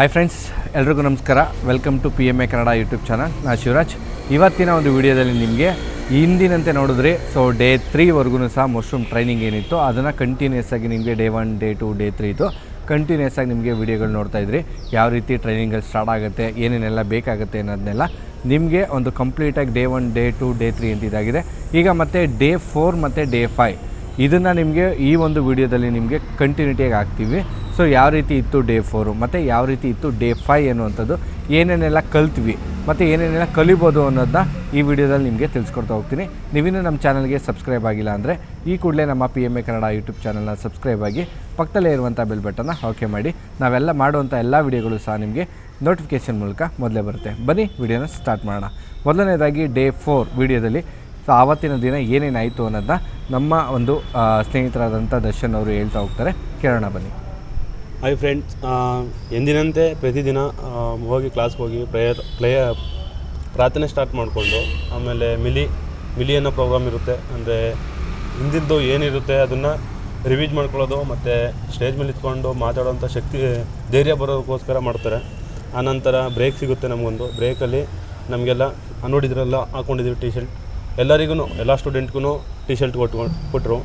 Hi friends ಎಲ್ರಿಗೂ ನಮಸ್ಕಾರ. Welcome to P M A Kannada YouTube channel ನಾ ಶಿವರಾಜ್. ಇವತ್ತಿನ ಒಂದು ವಿಡಿಯೋದಲ್ಲಿ ನಿಮಗೆ ಹಿಂದಿನಂತೆ ನೋಡಿದ್ರಿ ಸೊ ಡೇ ತ್ರೀವರೆಗೂ ಸಹ ಮಶ್ರೂಮ್ ಟ್ರೈನಿಂಗ್ ಏನಿತ್ತು, ಅದನ್ನು ಕಂಟಿನ್ಯೂಸ್ ಆಗಿ ನಿಮಗೆ day one day two day three ಇತ್ತು ಕಂಟಿನ್ಯೂಸ್ ಆಗಿ ನಿಮಗೆ ವಿಡಿಯೋಗಳು ನೋಡ್ತಾ ಇದ್ರಿ. ಯಾವ ರೀತಿ ಟ್ರೈನಿಂಗಲ್ಲಿ ಸ್ಟಾರ್ಟ್ ಆಗುತ್ತೆ, ಏನೇನೆಲ್ಲ ಬೇಕಾಗುತ್ತೆ ಅನ್ನೋದನ್ನೆಲ್ಲ ನಿಮಗೆ ಒಂದು ಕಂಪ್ಲೀಟಾಗಿ day one day two day three ಅಂತ ಇದಾಗಿದೆ. ಈಗ ಮತ್ತೆ ಡೇ ಫೋರ್ ಮತ್ತು ಡೇ ಫೈ ಇದನ್ನು ನಿಮಗೆ ಈ ಒಂದು ವಿಡಿಯೋದಲ್ಲಿ ನಿಮಗೆ ಕಂಟಿನ್ಯೂಟಿಯಾಗಿ ಹಾಕ್ತೀವಿ. ಸೊ ಯಾವ ರೀತಿ ಇತ್ತು ಡೇ ಫೋರು ಮತ್ತು ಯಾವ ರೀತಿ ಇತ್ತು ಡೇ ಫೈ ಅನ್ನುವಂಥದ್ದು ಏನೇನೆಲ್ಲ ಕಲ್ತ್ವಿ? ಮತ್ತು ಏನೇನೆಲ್ಲ ಕಲಿಬೋದು ಅನ್ನೋದನ್ನ ಈ ವಿಡಿಯೋದಲ್ಲಿ ನಿಮಗೆ ತಿಳಿಸ್ಕೊಡ್ತಾ ಹೋಗ್ತೀನಿ. ನೀವಿನ್ನೂ ನಮ್ಮ ಚಾನಲ್ಗೆ ಸಬ್ಸ್ಕ್ರೈಬ್ ಆಗಿಲ್ಲ ಅಂದರೆ ಈ ಕೂಡಲೇ ನಮ್ಮ P M A Kannada YouTube ಚಾನಲ್ನ ಸಬ್ಸ್ಕ್ರೈಬ್ ಆಗಿ ಪಕ್ಕದಲ್ಲೇ ಇರುವಂಥ ಬೆಲ್ ಬಟನ್ನ ಓಕೆ ಮಾಡಿ. ನಾವೆಲ್ಲ ಮಾಡುವಂಥ ಎಲ್ಲ ವಿಡಿಯೋಗಳು ಸಹ ನಿಮಗೆ ನೋಟಿಫಿಕೇಷನ್ ಮೂಲಕ ಮೊದಲೇ ಬರುತ್ತೆ. ಬನ್ನಿ, ವಿಡಿಯೋನ ಸ್ಟಾರ್ಟ್ ಮಾಡೋಣ. ಮೊದಲನೇದಾಗಿ ಡೇ ಫೋರ್ ವಿಡಿಯೋದಲ್ಲಿ ಸೊ ಆವತ್ತಿನ ದಿನ ಏನೇನಾಯಿತು ಅನ್ನೋದನ್ನ ನಮ್ಮ ಒಂದು ಸ್ನೇಹಿತರಾದಂಥ ದರ್ಶನ್ ಅವರು ಹೇಳ್ತಾ ಹೋಗ್ತಾರೆ. ಕೇಳೋಣ ಬನ್ನಿ. ಹಾಯ್ ಫ್ರೆಂಡ್ಸ್ ಎಂದಿನಂತೆ ಪ್ರತಿದಿನ ಹೋಗಿ ಕ್ಲಾಸ್ಗೆ ಹೋಗಿ ಪ್ರೇಯರ್ ಪ್ಲೇಯ ಪ್ರಾರ್ಥನೆ ಸ್ಟಾರ್ಟ್ ಮಾಡಿಕೊಂಡು, ಆಮೇಲೆ ಮಿಲಿ ಮಿಲಿ ಅನ್ನೋ ಪ್ರೋಗ್ರಾಮ್ ಇರುತ್ತೆ. ಅಂದರೆ ಹಿಂದಿದ್ದು ಏನಿರುತ್ತೆ ಅದನ್ನು ರಿವೀಜ್ ಮಾಡ್ಕೊಳ್ಳೋದು, ಮತ್ತು ಸ್ಟೇಜ್ ಮೇಲೆ ಇಟ್ಕೊಂಡು ಮಾತಾಡೋವಂಥ ಶಕ್ತಿ, ಧೈರ್ಯ ಬರೋದಕ್ಕೋಸ್ಕರ ಮಾಡ್ತಾರೆ. ಆನಂತರ ಬ್ರೇಕ್ ಸಿಗುತ್ತೆ ನಮಗೊಂದು. ಬ್ರೇಕಲ್ಲಿ ನಮಗೆಲ್ಲ ನೋಡಿದ್ರೆಲ್ಲ ಹಾಕ್ಕೊಂಡಿದ್ದೀವಿ ಟಿ ಶರ್ಟ್ ಎಲ್ಲರಿಗೂ ಎಲ್ಲ ಸ್ಟೂಡೆಂಟ್ಗೂ ಟಿ ಶರ್ಟ್ ಕೊಟ್ಕೊಂಡು ಕೊಟ್ಟರು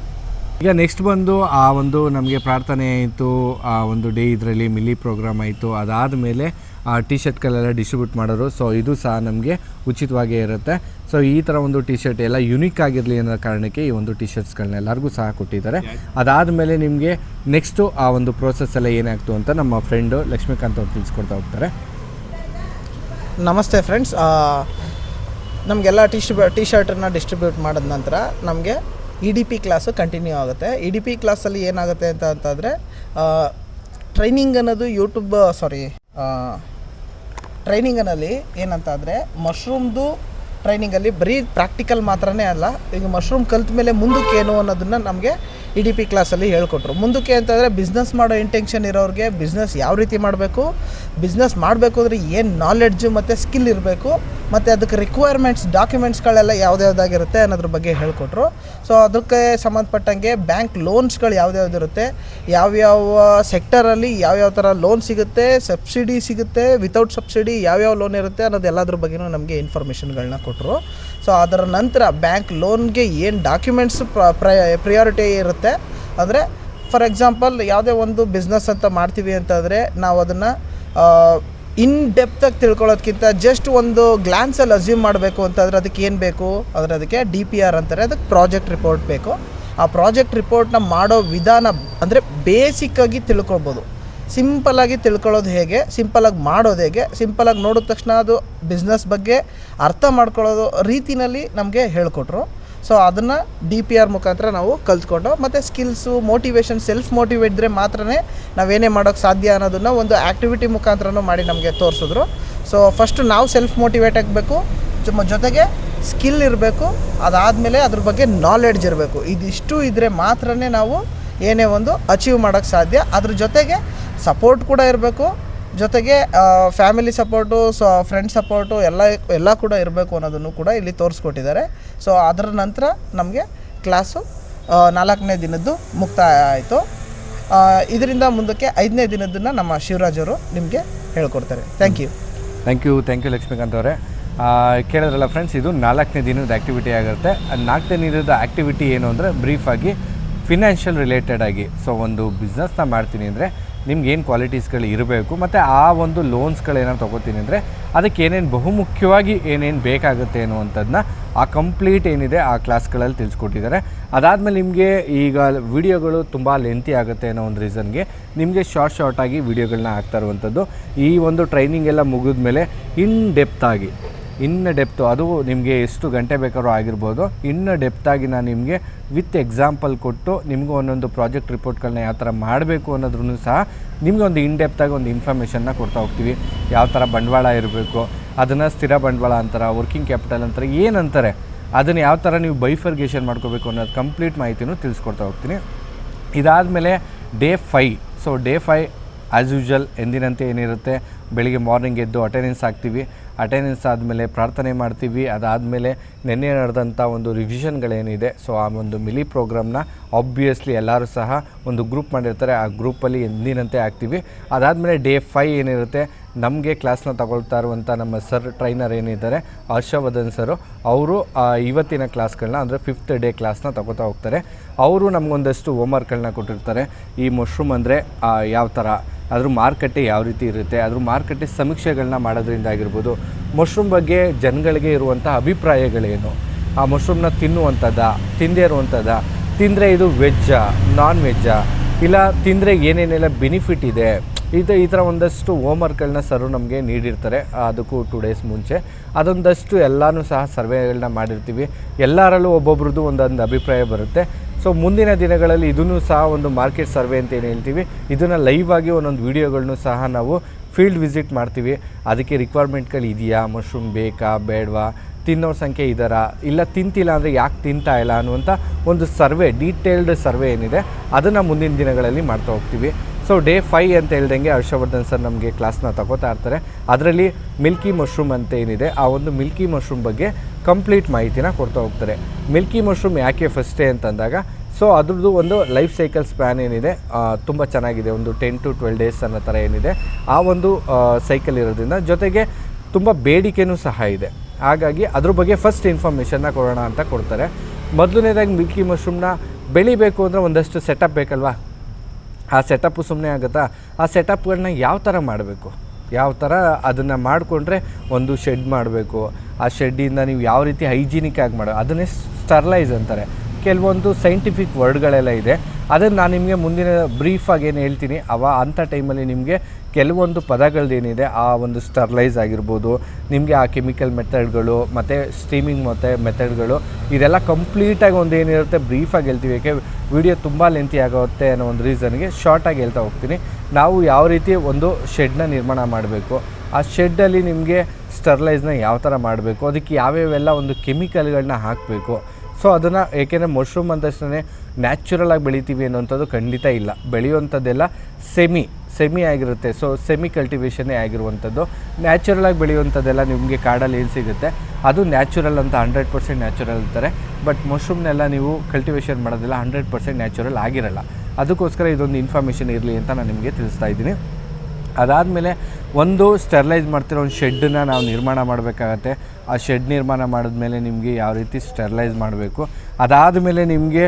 ಈಗ ನೆಕ್ಸ್ಟ್ ಬಂದು ಆ ಒಂದು ನಮಗೆ ಪ್ರಾರ್ಥನೆ ಆಯಿತು, ಆ ಒಂದು ಡೇ ಇದರಲ್ಲಿ ಮಿಲಿ ಪ್ರೋಗ್ರಾಮ್ ಆಯಿತು, ಅದಾದ ಮೇಲೆ, ಆ ಟಿ ಶರ್ಟ್ಗಳೆಲ್ಲ ಡಿಸ್ಟ್ರಿಬ್ಯೂಟ್ ಮಾಡೋರು. ಸೊ ಇದು ಸಹ ನಮಗೆ ಉಚಿತವಾಗೇ ಇರುತ್ತೆ. ಸೊ ಈ ಥರ ಒಂದು ಟಿ ಶರ್ಟ್ ಎಲ್ಲ ಯುನಿಕ್ ಆಗಿರಲಿ ಅನ್ನೋ ಕಾರಣಕ್ಕೆ ಈ ಒಂದು ಟಿ ಶರ್ಟ್ಸ್ಗಳನ್ನ ಎಲ್ಲರಿಗೂ ಸಹ ಕೊಟ್ಟಿದ್ದಾರೆ. ಅದಾದಮೇಲೆ ನಿಮಗೆ ನೆಕ್ಸ್ಟು ಆ ಒಂದು ಪ್ರೋಸೆಸ್ ಎಲ್ಲ ಏನಾಗ್ತು ಅಂತ ನಮ್ಮ ಫ್ರೆಂಡು ಲಕ್ಷ್ಮೀಕಾಂತ್ ಅವ್ರು ತಿಳಿಸ್ಕೊಡ್ತಾ ಹೋಗ್ತಾರೆ. ನಮಸ್ತೆ ಫ್ರೆಂಡ್ಸ್ ನಮಗೆಲ್ಲ ಟಿಸ್ಟ್ರಿಬ್ಯೂ ಟಿ ಶರ್ಟನ್ನು ಡಿಸ್ಟ್ರಿಬ್ಯೂಟ್ ಮಾಡಿದ ನಂತರ ನಮಗೆ E D P class continue ಆಗುತ್ತೆ. ಇ ಡಿ ಪಿ ಕ್ಲಾಸಲ್ಲಿ ಏನಾಗುತ್ತೆ ಅಂತ ಅಂತಂದರೆ ಟ್ರೈನಿಂಗ್ ಅನ್ನೋದು ಯೂಟ್ಯೂಬ್ ಸಾರಿ ಟ್ರೈನಿಂಗನಲ್ಲಿ ಏನಂತಾದರೆ ಮಶ್ರೂಮ್ದು ಟ್ರೈನಿಂಗಲ್ಲಿ ಬರೀ ಪ್ರಾಕ್ಟಿಕಲ್ ಮಾತ್ರನೇ ಅಲ್ಲ, ಈಗ ಮಶ್ರೂಮ್ ಕಲ್ತ ಮೇಲೆ ಮುಂದಕ್ಕೆ ಏನು ಅನ್ನೋದನ್ನು ನಮಗೆ ಇ ಡಿ ಪಿ ಕ್ಲಾಸಲ್ಲಿ ಹೇಳ್ಕೊಟ್ರು. ಮುಂದಕ್ಕೆ ಅಂತಂದರೆ ಬಿಸ್ನೆಸ್ ಮಾಡೋ ಇಂಟೆನ್ಷನ್ ಇರೋರಿಗೆ ಬಿಸ್ನೆಸ್ ಯಾವ ರೀತಿ ಮಾಡಬೇಕು ಬಿಸ್ನೆಸ್ ಮಾಡಬೇಕು ಅಂದರೆ ಏನು ನಾಲೆಡ್ಜು ಮತ್ತು ಸ್ಕಿಲ್ ಇರಬೇಕು, ಮತ್ತು ಅದಕ್ಕೆ ರಿಕ್ವೈರ್ಮೆಂಟ್ಸ್ ಡಾಕ್ಯುಮೆಂಟ್ಸ್ಗಳೆಲ್ಲ ಯಾವ್ದ್ಯಾವ್ದಾಗಿರುತ್ತೆ ಅನ್ನೋದ್ರ ಬಗ್ಗೆ ಹೇಳ್ಕೊಟ್ರು. ಸೊ ಅದಕ್ಕೆ ಸಂಬಂಧಪಟ್ಟಂಗೆ ಬ್ಯಾಂಕ್ ಲೋನ್ಸ್ಗಳು ಯಾವ್ದ್ಯಾವ್ದಿರುತ್ತೆ, ಯಾವ್ಯಾವ ಸೆಕ್ಟರಲ್ಲಿ ಯಾವ್ಯಾವ ಥರ ಲೋನ್ ಸಿಗುತ್ತೆ ಸಬ್ಸಿಡಿ ಸಿಗುತ್ತೆ ವಿತೌಟ್ ಸಬ್ಸಿಡಿ ಯಾವ್ಯಾವ ಲೋನ್ ಇರುತ್ತೆ ಅನ್ನೋದು ಎಲ್ಲದ್ರ ಬಗ್ಗೆನೂ ನಮಗೆ ಇನ್ಫಾರ್ಮೇಷನ್ಗಳನ್ನ ಕೊಟ್ಟರು ಸೊ ಅದರ ನಂತರ ಬ್ಯಾಂಕ್ ಲೋನ್ಗೆ ಏನು ಡಾಕ್ಯುಮೆಂಟ್ಸ್ ಪ್ರಿಯಾರಿಟಿ ಇರುತ್ತೆ ಅಂದರೆ ಫಾರ್ ಎಕ್ಸಾಂಪಲ್ ಯಾವುದೇ ಒಂದು ಬಿಸ್ನೆಸ್ ಅಂತ ಮಾಡ್ತೀವಿ ಅಂತಂದರೆ, ನಾವು ಅದನ್ನು ಇನ್ ಡೆಪ್ತಾಗಿ ತಿಳ್ಕೊಳ್ಳೋದಕ್ಕಿಂತ ಜಸ್ಟ್ ಒಂದು ಗ್ಲಾನ್ಸಲ್ಲಿ ಅಸ್ಯೂಮ್ ಮಾಡಬೇಕು ಅಂತಂದರೆ ಅದಕ್ಕೆ ಏನು ಬೇಕು? ಅಂದರೆ ಅದಕ್ಕೆ ಡಿ ಪಿ ಆರ್ ಅಂತಾರೆ, ಅದಕ್ಕೆ ಪ್ರಾಜೆಕ್ಟ್ ರಿಪೋರ್ಟ್ ಬೇಕು. ಆ ಪ್ರಾಜೆಕ್ಟ್ ರಿಪೋರ್ಟ್ನ ಮಾಡೋ ವಿಧಾನ ಅಂದರೆ ಬೇಸಿಕ್ಕಾಗಿ ತಿಳ್ಕೊಬೋದು ಸಿಂಪಲಾಗಿ ತಿಳ್ಕೊಳ್ಳೋದು ಹೇಗೆ ಸಿಂಪಲಾಗಿ ಮಾಡೋದು ಹೇಗೆ ಸಿಂಪಲಾಗಿ ನೋಡಿದ ತಕ್ಷಣ ಅದು ಬಿಸ್ನೆಸ್ ಬಗ್ಗೆ ಅರ್ಥ ಮಾಡ್ಕೊಳ್ಳೋದು ರೀತಿನಲ್ಲಿ ನಮಗೆ ಹೇಳಿಕೊಟ್ರು. ಸೊ ಅದನ್ನು ಡಿ ಪಿ ಆರ್ ಮುಖಾಂತರ ನಾವು ಕಲ್ತ್ಕೊಂಡು, ಮತ್ತು ಸ್ಕಿಲ್ಸು ಮೋಟಿವೇಶನ್ ಸೆಲ್ಫ್ ಮೋಟಿವೇಟ್ ಇದ್ದರೆ ಮಾತ್ರನೇ ನಾವೇನೇ ಮಾಡೋಕ್ಕೆ ಸಾಧ್ಯ ಅನ್ನೋದನ್ನು ಒಂದು ಆ್ಯಕ್ಟಿವಿಟಿ ಮುಖಾಂತರನೂ ಮಾಡಿ ನಮಗೆ ತೋರಿಸಿದ್ರು. ಸೊ ಫಸ್ಟ್ ನಾವು ಸೆಲ್ಫ್ ಮೋಟಿವೇಟ್ ಆಗಬೇಕು ಜೊತೆಗೆ ಸ್ಕಿಲ್ ಇರಬೇಕು, ಅದಾದಮೇಲೆ ಅದ್ರ ಬಗ್ಗೆ ನಾಲೆಡ್ಜ್ ಇರಬೇಕು. ಇದಿಷ್ಟು ಇದ್ದರೆ ಮಾತ್ರನೇ ನಾವು ಏನೇ ಒಂದು ಅಚೀವ್ ಮಾಡೋಕ್ಕೆ ಸಾಧ್ಯ. ಅದ್ರ ಜೊತೆಗೆ ಸಪೋರ್ಟ್ ಕೂಡ ಇರಬೇಕು. ಜೊತೆಗೆ family support so friend support ಎಲ್ಲ ಎಲ್ಲ ಕೂಡ ಇರಬೇಕು ಅನ್ನೋದನ್ನು ಕೂಡ ಇಲ್ಲಿ ತೋರಿಸ್ಕೊಟ್ಟಿದ್ದಾರೆ. ಸೊ ಅದರ ನಂತರ ನಮಗೆ ಕ್ಲಾಸು ನಾಲ್ಕನೇ ದಿನದ್ದು ಮುಕ್ತಾಯ ಆಯಿತು. ಇದರಿಂದ ಮುಂದಕ್ಕೆ ಐದನೇ ದಿನದನ್ನು ನಮ್ಮ ಶಿವರಾಜ್ ಅವರು ನಿಮಗೆ ಹೇಳ್ಕೊಡ್ತಾರೆ. Thank you thank you thank you Lakshmikant ಅವರೇ. ಕೇಳಿದ್ರಲ್ಲ ಫ್ರೆಂಡ್ಸ್ ಇದು ನಾಲ್ಕನೇ ದಿನದ ಆ್ಯಕ್ಟಿವಿಟಿ ಆಗಿರುತ್ತೆ ಆ, ನಾಲ್ಕನೇ ದಿನದ ಆ್ಯಕ್ಟಿವಿಟಿ ಏನು ಅಂದರೆ ಬ್ರೀಫಾಗಿ ಫಿನಾನ್ಷಿಯಲ್ ರಿಲೇಟೆಡ್ ಆಗಿ ಸೊ ಒಂದು ಬಿಸ್ನೆಸ್ನ ಮಾಡ್ತೀನಿ ಅಂದರೆ ನಿಮ್ಗೆ ಏನು ಕ್ವಾಲಿಟೀಸ್ಗಳು ಇರಬೇಕು, ಮತ್ತು ಆ ಒಂದು ಲೋನ್ಸ್ಗಳೇನಾದ್ರು ತೊಗೋತೀನಿ ಅಂದರೆ ಅದಕ್ಕೆ ಏನೇನು ಬಹುಮುಖ್ಯವಾಗಿ ಏನೇನು ಬೇಕಾಗುತ್ತೆ ಅನ್ನುವಂಥದ್ದನ್ನ ಆ ಕಂಪ್ಲೀಟ್ ಏನಿದೆ ಆ ಕ್ಲಾಸ್ಗಳಲ್ಲಿ ತಿಳಿಸ್ಕೊಟ್ಟಿದ್ದಾರೆ. ಅದಾದಮೇಲೆ ನಿಮಗೆ ಈಗ ವಿಡಿಯೋಗಳು ತುಂಬ ಲೆಂತಿ ಆಗುತ್ತೆ ಅನ್ನೋ ಒಂದು ರೀಸನ್ಗೆ ನಿಮಗೆ ಶಾರ್ಟ್ ಶಾರ್ಟಾಗಿ ವಿಡಿಯೋಗಳನ್ನ ಹಾಕ್ತಾ ಇರುವಂಥದ್ದು. ಈ ಒಂದು ಟ್ರೈನಿಂಗ್ ಎಲ್ಲ ಮುಗಿದ ಮೇಲೆ ಇನ್ ಡೆಪ್ತಾಗಿ ಇನ್ನು ಡೆಪ್ತು ಅದು ನಿಮಗೆ ಎಷ್ಟು ಗಂಟೆ ಬೇಕಾದ್ರೂ ಆಗಿರ್ಬೋದು. ಇನ್ನು ಡೆಪ್ತಾಗಿ ನಾನು ನಿಮಗೆ ವಿತ್ ಎಕ್ಸಾಂಪಲ್ ಕೊಟ್ಟು ನಿಮಗೂ ಒಂದೊಂದು ಪ್ರಾಜೆಕ್ಟ್ ರಿಪೋರ್ಟ್ಗಳನ್ನ ಯಾವ ಥರ ಮಾಡಬೇಕು ಅನ್ನೋದ್ರೂ ಸಹ ನಿಮಗೆ ಒಂದು ಇನ್ ಡೆಪ್ತಾಗಿ ಒಂದು ಇನ್ಫಾರ್ಮೇಷನ್ನ ಕೊಡ್ತಾ ಹೋಗ್ತೀವಿ. ಯಾವ ಥರ ಬಂಡವಾಳ ಇರಬೇಕು, ಅದನ್ನು ಸ್ಥಿರ ಬಂಡವಾಳ ಅಂತಾರ ವರ್ಕಿಂಗ್ ಕ್ಯಾಪಿಟಲ್ ಅಂತಾರೆ, ಏನಂತಾರೆ, ಅದನ್ನು ಯಾವ ಥರ ನೀವು ಬೈಫರ್ಗೇಷನ್ ಮಾಡ್ಕೋಬೇಕು ಅನ್ನೋದು ಕಂಪ್ಲೀಟ್ ಮಾಹಿತಿನೂ ತಿಳಿಸ್ಕೊಡ್ತಾ ಹೋಗ್ತೀನಿ. ಇದಾದಮೇಲೆ day five so day five as usual ಎಂದಿನಂತೆ ಏನಿರುತ್ತೆ? ಬೆಳಿಗ್ಗೆ ಮಾರ್ನಿಂಗ್ ಎದ್ದು ಅಟೆಂಡೆನ್ಸ್ ಹಾಕ್ತೀವಿ. ಅಟೆಂಡೆನ್ಸ್ ಆದಮೇಲೆ ಪ್ರಾರ್ಥನೆ ಮಾಡ್ತೀವಿ. ಅದಾದಮೇಲೆ ನಿನ್ನೆ ನಡೆದಂಥ ಒಂದು ರಿವಿಷನ್ಗಳೇನಿದೆ ಸೊ ಆ ಒಂದು ಮಿಲಿ ಪ್ರೋಗ್ರಾಮ್ನ ಆಬ್ವಿಯಸ್ಲಿ ಎಲ್ಲರೂ ಸಹ ಒಂದು ಗ್ರೂಪ್ ಮಾಡಿರ್ತಾರೆ. ಆ ಗ್ರೂಪಲ್ಲಿ ಎಂದಿನಂತೆ ಆಗ್ತೀವಿ ಅದಾದಮೇಲೆ ಡೇ ಫೈ ಏನಿರುತ್ತೆ ನಮಗೆ ಕ್ಲಾಸ್ನ ತಗೊಳ್ತಾ ಇರುವಂಥ ನಮ್ಮ ಸರ್ ಟ್ರೈನರ್ ಏನಿದ್ದಾರೆ, ಹರ್ಷವರ್ಧನ್ ಸರು ಅವರು ಇವತ್ತಿನ ಕ್ಲಾಸ್ಗಳನ್ನ ಅಂದರೆ ಫಿಫ್ತ್ ಡೇ ಕ್ಲಾಸ್ನ ತಗೋತಾ ಹೋಗ್ತಾರೆ. ಅವರು ನಮಗೊಂದಷ್ಟು ಹೋಮ್ವರ್ಕ್ಗಳನ್ನ ಕೊಟ್ಟಿರ್ತಾರೆ. ಈ ಮಶ್ರೂಮ್ ಅಂದರೆ ಯಾವ ಥರ ಅದ್ರ ಮಾರುಕಟ್ಟೆ ಯಾವ ರೀತಿ ಇರುತ್ತೆ? ಅದ್ರ ಮಾರುಕಟ್ಟೆ ಸಮೀಕ್ಷೆಗಳನ್ನ ಮಾಡೋದ್ರಿಂದ ಆಗಿರ್ಬೋದು. ಮಶ್ರೂಮ್ ಬಗ್ಗೆ ಜನಗಳಿಗೆ ಇರುವಂಥ ಅಭಿಪ್ರಾಯಗಳೇನು? ಆ ಮಶ್ರೂಮ್ನ ತಿನ್ನುವಂಥದ್ದ, ತಿಂದೇ ಇರುವಂಥದ್ದ, ತಿಂದರೆ ಇದು ವೆಜ್ಜಾ ನಾನ್ ವೆಜ್ಜಾ ಇಲ್ಲ ತಿಂದರೆ ಏನೇನೆಲ್ಲ ಬೆನಿಫಿಟ್ ಇದೆ? ಇದು ಈ ಥರ ಒಂದಷ್ಟು ಹೋಮ್ವರ್ಕ್ಗಳನ್ನ ಸರು ನಮಗೆ ನೀಡಿರ್ತಾರೆ, ಅದಕ್ಕೂ ಟೂ ಡೇಸ್ ಮುಂಚೆ. ಅದೊಂದಷ್ಟು ಎಲ್ಲನೂ ಸಹ ಸರ್ವೆಗಳನ್ನ ಮಾಡಿರ್ತೀವಿ. ಎಲ್ಲರಲ್ಲೂ ಒಬ್ಬೊಬ್ರದ್ದು ಒಂದೊಂದು ಅಭಿಪ್ರಾಯ ಬರುತ್ತೆ. ಸೊ ಮುಂದಿನ ದಿನಗಳಲ್ಲಿ ಇದನ್ನು ಸಹ ಒಂದು ಮಾರ್ಕೆಟ್ ಸರ್ವೆ ಅಂತ ಏನು ಹೇಳ್ತೀವಿ, ಇದನ್ನು ಲೈವ್ ಆಗಿ ಒಂದೊಂದು ವೀಡಿಯೋಗಳನ್ನು ಸಹ ನಾವು ಫೀಲ್ಡ್ ವಿಸಿಟ್ ಮಾಡ್ತೀವಿ. ಅದಕ್ಕೆ ರಿಕ್ವೈರ್ಮೆಂಟ್ಗಳು ಇದೆಯಾ? ಮಶ್ರೂಮ್ ಬೇಕಾ? ಬೇಡವಾ? ತಿನ್ನೋರ ಸಂಖ್ಯೆ ಇದ್ದಾರಾ ಇಲ್ಲ ತಿಂತಿಲ್ಲ ಅಂದರೆ ಯಾಕೆ ತಿಂತಾ ಇಲ್ಲ ಅನ್ನುವಂಥ ಒಂದು ಸರ್ವೆ ಡೀಟೇಲ್ಡ್ ಸರ್ವೆ ಏನಿದೆ, ಅದನ್ನು ಮುಂದಿನ ದಿನಗಳಲ್ಲಿ ಮಾಡ್ತಾ ಹೋಗ್ತೀವಿ. ಸೊ ಡೇ ಫೈ ಅಂತ ಹೇಳ್ದಂಗೆ ಹರ್ಷವರ್ಧನ್ ಸರ್ ನಮಗೆ ಕ್ಲಾಸ್ನ ತಗೋತಾ ಇರ್ತಾರೆ. ಅದರಲ್ಲಿ ಮಿಲ್ಕಿ ಮಶ್ರೂಮ್ ಅಂತ ಏನಿದೆ, ಆ ಒಂದು ಮಿಲ್ಕಿ ಮಶ್ರೂಮ್ ಬಗ್ಗೆ ಕಂಪ್ಲೀಟ್ ಮಾಹಿತಿನ ಕೊಡ್ತಾ ಹೋಗ್ತಾರೆ. ಮಿಲ್ಕಿ ಮಶ್ರೂಮ್ ಯಾಕೆ ಫಸ್ಟೇ ಅಂತಂದಾಗ ಸೊ ಅದ್ರದ್ದು ಒಂದು ಲೈಫ್ ಸೈಕಲ್ ಸ್ಪ್ಯಾನ್ ಏನಿದೆ ತುಂಬ ಚೆನ್ನಾಗಿದೆ. ಒಂದು ಟೆನ್ ಟು ಟ್ವೆಲ್ ಡೇಸ್ ಅನ್ನೋ ಥರ ಏನಿದೆ. ಆ ಒಂದು ಸೈಕಲ್ ಇರೋದ್ರಿಂದ ಜೊತೆಗೆ ತುಂಬ ಬೇಡಿಕೆನೂ ಸಹ ಇದೆ. ಹಾಗಾಗಿ ಅದ್ರ ಬಗ್ಗೆ ಫಸ್ಟ್ ಇನ್ಫಾರ್ಮೇಷನ್ನ ಕೊಡೋಣ ಅಂತ ಕೊಡ್ತಾರೆ. ಮೊದಲನೇದಾಗಿ ಮಿಲ್ಕಿ ಮಶ್ರೂಮ್ನ ಬೆಳಿಬೇಕು ಅಂದರೆ ಒಂದಷ್ಟು ಸೆಟಪ್ ಬೇಕಲ್ವಾ? ಆ ಸೆಟಪ್ಪು ಸುಮ್ಮನೆ ಆಗುತ್ತಾ? ಆ ಸೆಟಪ್ಗಳನ್ನ ಯಾವ ಥರ ಮಾಡಬೇಕು? ಯಾವ ಥರ ಅದನ್ನು ಮಾಡಿಕೊಂಡ್ರೆ ಒಂದು ಶೆಡ್ ಮಾಡಬೇಕು? ಆ ಶೆಡ್ಡಿಂದ ನೀವು ಯಾವ ರೀತಿ ಹೈಜೀನಿಕ್ ಆಗಿ ಮಾಡೋ ಅದನ್ನೇ ಸ್ಟರ್ಲೈಸ್ ಅಂತಾರೆ. ಕೆಲವೊಂದು ಸೈಂಟಿಫಿಕ್ ವರ್ಡ್ಗಳೆಲ್ಲ ಇದೆ. ಅದನ್ನು ನಾನು ನಿಮಗೆ ಮುಂದಿನ ಬ್ರೀಫಾಗಿ ಏನು ಹೇಳ್ತೀನಿ, ಅವ ಅಂಥ ಟೈಮಲ್ಲಿ ನಿಮಗೆ ಕೆಲವೊಂದು ಪದಗಳದ್ದೇನಿದೆ ಆ ಒಂದು ಸ್ಟರ್ಲೈಸ್ ಆಗಿರ್ಬೋದು, ನಿಮಗೆ ಆ ಕೆಮಿಕಲ್ ಮೆಥಡ್ಗಳು ಮತ್ತು ಸ್ಟೀಮಿಂಗ್ ಮತ್ತು ಮೆಥಡ್ಗಳು ಇದೆಲ್ಲ ಕಂಪ್ಲೀಟಾಗಿ ಒಂದು ಏನಿರುತ್ತೆ ಬ್ರೀಫಾಗಿ ಹೇಳ್ತೀವಿ. ಯಾಕೆ ವಿಡಿಯೋ ತುಂಬ ಲೆಂತಿ ಆಗುತ್ತೆ ಅನ್ನೋ ಒಂದು ರೀಸನ್ಗೆ ಶಾರ್ಟಾಗಿ ಹೇಳ್ತಾ ಹೋಗ್ತೀನಿ. ನಾವು ಯಾವ ರೀತಿ ಒಂದು ಶೆಡ್ನ ನಿರ್ಮಾಣ ಮಾಡಬೇಕು, ಆ ಶೆಡ್ಡಲ್ಲಿ ನಿಮಗೆ ಸ್ಟರ್ಲೈಸ್ನ ಯಾವ ಥರ ಮಾಡಬೇಕು, ಅದಕ್ಕೆ ಯಾವ್ಯಾವೆಲ್ಲ ಒಂದು ಕೆಮಿಕಲ್ಗಳನ್ನ ಹಾಕಬೇಕು ಸೊ ಅದನ್ನು ಏಕೆಂದರೆ ಮಶ್ರೂಮ್ ಅಂದ ತಕ್ಷಣ ನ್ಯಾಚುರಲ್ ಆಗಿ ಬೆಳಿತೀವಿ ಅನ್ನೋಂಥದ್ದು ಖಂಡಿತ ಇಲ್ಲ. ಬೆಳೆಯುವಂಥದ್ದೆಲ್ಲ ಸೆಮಿ ಸೆಮಿ ಆಗಿರುತ್ತೆ. ಸೊ ಸೆಮಿ ಕಲ್ಟಿವೇಷನ್ನೇ ಆಗಿರುವಂಥದ್ದು. ನ್ಯಾಚುರಲ್ ಆಗಿ ಬೆಳೆಯುವಂಥದ್ದೆಲ್ಲ ನಿಮಗೆ ಕಾಡಲ್ಲಿ ಏನು ಸಿಗುತ್ತೆ? ಅದು ನ್ಯಾಚುರಲ್ ಅಂತ ಹಂಡ್ರೆಡ್ ಪರ್ಸೆಂಟ್ ನ್ಯಾಚುರಲ್ ಅಂತಾರೆ. ಬಟ್ ಮಶ್ರೂಮ್ನೆಲ್ಲ ನೀವು ಕಲ್ಟಿವೇಷನ್ ಮಾಡೋದಿಲ್ಲ ಹಂಡ್ರೆಡ್ ಪರ್ಸೆಂಟ್ ನ್ಯಾಚುರಲ್ ಆಗಿರಲ್ಲ. ಅದಕ್ಕೋಸ್ಕರ ಇದೊಂದು ಇನ್ಫಾರ್ಮೇಷನ್ ಇರಲಿ ಅಂತ ನಾನು ನಿಮಗೆ ತಿಳಿಸ್ತಾ ಇದ್ದೀನಿ. ಅದಾದಮೇಲೆ ಒಂದು ಸ್ಟೆರ್ಲೈಸ್ ಮಾಡ್ತಿರೋ ಒಂದು ಶೆಡ್ಡನ್ನ ನಾವು ನಿರ್ಮಾಣ ಮಾಡಬೇಕಾಗತ್ತೆ. ಆ ಶೆಡ್ ನಿರ್ಮಾಣ ಮಾಡಿದ್ಮೇಲೆ ನಿಮಗೆ ಯಾವ ರೀತಿ ಸ್ಟೆರ್ಲೈಸ್ ಮಾಡಬೇಕು? ಅದಾದ ಮೇಲೆ ನಿಮಗೆ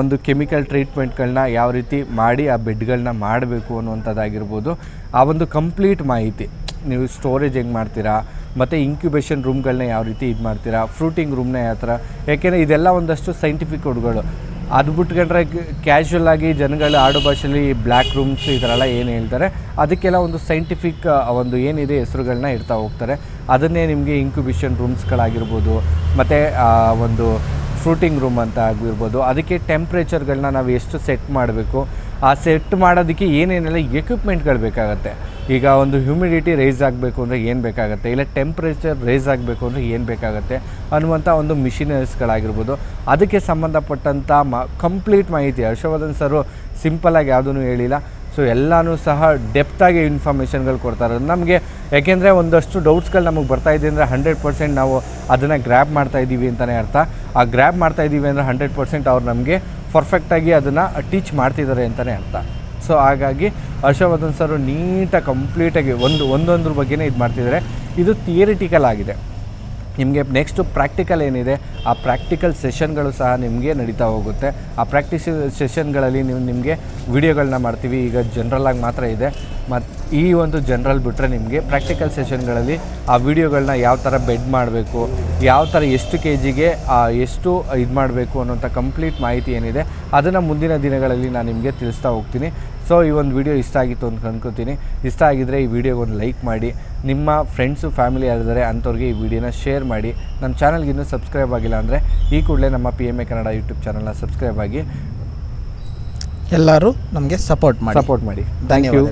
ಒಂದು ಕೆಮಿಕಲ್ ಟ್ರೀಟ್ಮೆಂಟ್ಗಳನ್ನ ಯಾವ ರೀತಿ ಮಾಡಿ ಆ ಬೆಡ್ಗಳನ್ನ ಮಾಡಬೇಕು ಅನ್ನುವಂಥದ್ದಾಗಿರ್ಬೋದು. ಆ ಒಂದು ಕಂಪ್ಲೀಟ್ ಮಾಹಿತಿ, ನೀವು ಸ್ಟೋರೇಜ್ ಹೆಂಗೆ ಮಾಡ್ತೀರಾ? ಮತ್ತು ಇಂಕ್ಯುಬೇಷನ್ ರೂಮ್ಗಳನ್ನ ಯಾವ ರೀತಿ ಇದು ಮಾಡ್ತೀರಾ ಫ್ರೂಟಿಂಗ್ ರೂಮ್ನ ಯಾವ ಥರ? ಯಾಕೆಂದರೆ ಇದೆಲ್ಲ ಒಂದಷ್ಟು ಸೈಂಟಿಫಿಕ್ ವರ್ಡ್ಗಳು ಅದು ಬಿಟ್ಕೊಂಡ್ರೆ ಕ್ಯಾಶುವಲ್ ಆಗಿ ಜನಗಳು ಆಡು ಭಾಷೆಯಲ್ಲಿ ಬ್ಲ್ಯಾಕ್ ರೂಮ್ಸ್ ಈ ಥರ ಎಲ್ಲ ಏನು ಹೇಳ್ತಾರೆ. ಅದಕ್ಕೆಲ್ಲ ಒಂದು ಸೈಂಟಿಫಿಕ್ ಒಂದು ಏನಿದೆ ಹೆಸರುಗಳನ್ನ ಇಡ್ತಾ ಹೋಗ್ತಾರೆ. ಅದನ್ನೇ ನಿಮಗೆ ಇಂಕ್ಯುಬೇಷನ್ ರೂಮ್ಸ್ಗಳಾಗಿರ್ಬೋದು ಮತ್ತು ಒಂದು ಫ್ರೂಟಿಂಗ್ ರೂಮ್ ಅಂತ ಆಗಿರ್ಬೋದು, ಅದಕ್ಕೆ ಟೆಂಪ್ರೇಚರ್ಗಳನ್ನ ನಾವು ಎಷ್ಟು ಸೆಟ್ ಮಾಡಬೇಕು ಆ ಸೆಟ್ ಮಾಡೋದಕ್ಕೆ ಏನೇನೆಲ್ಲ ಎಕ್ವಿಪ್ಮೆಂಟ್ಗಳು ಬೇಕಾಗುತ್ತೆ. ಈಗ ಒಂದು ಹ್ಯೂಮಿಡಿಟಿ ರೈಸ್ ಆಗಬೇಕು ಅಂದರೆ ಏನು ಬೇಕಾಗುತ್ತೆ? ಇಲ್ಲ ಟೆಂಪ್ರೇಚರ್ ರೈಸ್ ಆಗಬೇಕು ಅಂದರೆ ಏನು ಬೇಕಾಗುತ್ತೆ? ಅನ್ನುವಂಥ ಒಂದು ಮಿಷಿನರೀಸ್ಗಳಾಗಿರ್ಬೋದು ಅದಕ್ಕೆ ಸಂಬಂಧಪಟ್ಟಂಥ ಮ ಕಂಪ್ಲೀಟ್ ಮಾಹಿತಿ ಹರ್ಷವರ್ಧನ್ ಸರು ಸಿಂಪಲಾಗಿ ಯಾವುದೂ ಹೇಳಿಲ್ಲ. ಸೊ ಎಲ್ಲನೂ ಸಹ ಡೆಪ್ತಾಗಿ ಇನ್ಫಾರ್ಮೇಷನ್ಗಳು ಕೊಡ್ತಾರೆ. ನಮಗೆ ಯಾಕೆಂದರೆ ಒಂದಷ್ಟು ಡೌಟ್ಸ್ಗಳು ನಮಗೆ ಬರ್ತಾ ಇದೆ ಅಂದರೆ ಹಂಡ್ರೆಡ್ ಪರ್ಸೆಂಟ್ ನಾವು ಅದನ್ನು ಗ್ರ್ಯಾಬ್ ಮಾಡ್ತಾ ಇದ್ದೀವಿ ಅಂತಲೇ ಅರ್ಥ. ಆ ಗ್ರ್ಯಾಬ್ ಮಾಡ್ತಾ ಇದ್ದೀವಿ ಅಂದರೆ ಹಂಡ್ರೆಡ್ ಪರ್ಸೆಂಟ್ ಅವ್ರು ನಮಗೆ ಪರ್ಫೆಕ್ಟಾಗಿ ಅದನ್ನು ಟೀಚ್ ಮಾಡ್ತಿದ್ದಾರೆ ಅಂತಲೇ ಅರ್ಥ. ಸೊ ಹಾಗಾಗಿ ಹರ್ಷವರ್ಧನ್ ಸರು ನೀಟಾಗಿ ಕಂಪ್ಲೀಟಾಗಿ ಒಂದು, ಒಂದೊಂದ್ರ ಬಗ್ಗೆನೇ ಇದು ಮಾಡ್ತಿದ್ದಾರೆ. ಇದು ಥಿಯರಿಟಿಕಲ್ ಆಗಿದೆ. ನಿಮಗೆ ನೆಕ್ಸ್ಟು ಪ್ರಾಕ್ಟಿಕಲ್ ಏನಿದೆ, ಆ ಪ್ರಾಕ್ಟಿಕಲ್ ಸೆಷನ್ಗಳು ಸಹ ನಿಮಗೆ ನಡೀತಾ ಹೋಗುತ್ತೆ. ಆ ಪ್ರಾಕ್ಟಿಸ್ ಸೆಷನ್ಗಳಲ್ಲಿ ನೀವು ನಿಮಗೆ ವಿಡಿಯೋಗಳನ್ನ ಮಾಡ್ತೀವಿ. ಈಗ ಜನ್ರಲಾಗಿ ಮಾತ್ರ ಇದೆ. ಮತ್ತು ಈ ಒಂದು ಜನರಲ್ ಬಿಟ್ಟರೆ ನಿಮಗೆ ಪ್ರಾಕ್ಟಿಕಲ್ ಸೆಷನ್ಗಳಲ್ಲಿ ಆ ವಿಡಿಯೋಗಳನ್ನ ಯಾವ ಥರ ಬೆಡ್ ಮಾಡಬೇಕು, ಯಾವ ಥರ ಎಷ್ಟು ಕೆ ಜಿಗೆ ಎಷ್ಟು ಇದು ಮಾಡಬೇಕು ಅನ್ನೋಂಥ ಕಂಪ್ಲೀಟ್ ಮಾಹಿತಿ ಏನಿದೆ, ಅದನ್ನು ಮುಂದಿನ ದಿನಗಳಲ್ಲಿ ನಾನು ನಿಮಗೆ ತಿಳಿಸ್ತಾ ಹೋಗ್ತೀನಿ. ಸೊ ಈ ಒಂದು ವಿಡಿಯೋ ಇಷ್ಟ ಆಗಿತ್ತು ಅಂತ ಅನ್ಕೋತೀನಿ. ಇಷ್ಟ ಆಗಿದ್ದರೆ ಈ ವಿಡಿಯೋಗೆ ಒಂದು ಲೈಕ್ ಮಾಡಿ. ನಿಮ್ಮ ಫ್ರೆಂಡ್ಸು ಫ್ಯಾಮಿಲಿ ಯಾರಿದ್ದಾರೆ ಅಂಥವ್ರಿಗೆ ಈ ವಿಡಿಯೋನ ಶೇರ್ ಮಾಡಿ. ನಮ್ಮ ಚಾನಲ್ಗೆ ಇನ್ನೂ ಸಬ್ಸ್ಕ್ರೈಬ್ ಆಗಿಲ್ಲ ಅಂದರೆ ಈ ಕೂಡಲೇ ನಮ್ಮ P M A Kannada YouTube ಚಾನಲ್ನ ಸಬ್ಸ್ಕ್ರೈಬ್ ಆಗಿ ಎಲ್ಲರೂ ನಮಗೆ ಸಪೋರ್ಟ್ ಮಾಡಿ. ಸಪೋರ್ಟ್ ಮಾಡಿ. Thank you